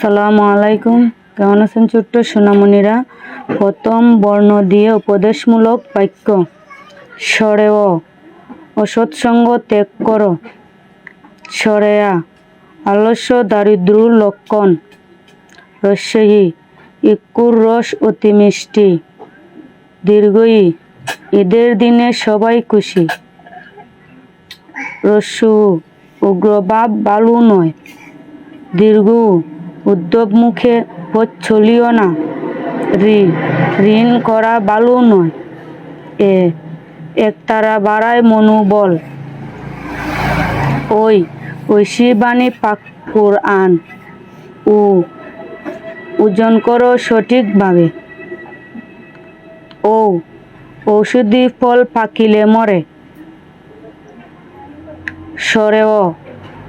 আসসালামু আলাইকুম। কেমন আছেন ছোট্ট সোনামণিরা? প্রথম বর্ণ দিয়ে উপদেশমূলক বাক্য। সরে অ অসৎসঙ্গ ত্যাগ করো। সরেয়া। আলস্য দারিদ্র লক্ষণ। রস্যই ইকুর রস অতি মিষ্টি। দীর্ঘই। ঈদের দিনে সবাই খুশি। রস্যু উগ্রভাব বালু নয়। দীর্ঘ। উদ্যোগ মুখে পথ চলিও না। ঋ ঋণ করা বালু নয়। এ, একতারা বাড়ায় মনোবল ওই, ঐশী বাণী পাক কোরআন। ও ওজন করো সঠিকভাবে। ও ঔষধি ফল পাকিলে মরে। সরেও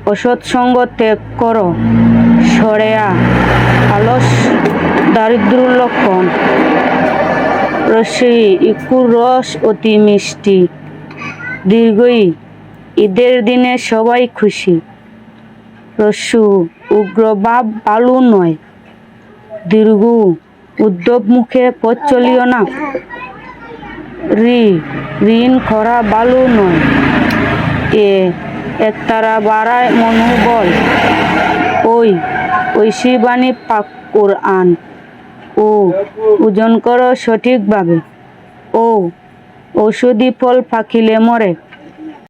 অসৎসঙ্গ ত্যাগ করো। সরেয়া, আলস দারিদ্র লক্ষণ। রসই ইকুর রস অতি মিষ্টি। দীর্ঘই ঈদের দিনে সবাই খুশি। রস্যু উগ্রভাব বালু নয়। দীর্ঘ উদ্যোগ মুখে পথ চলিও না। ঋ ঋণ খরা বালু নয়। এ একতারা বাড়ায় মনোবল। ওই ঐশীবাণী পাক কোরআন। ও ওজন করো সঠিকভাবে। ও ঔষধি ফল পাকিলে মরে।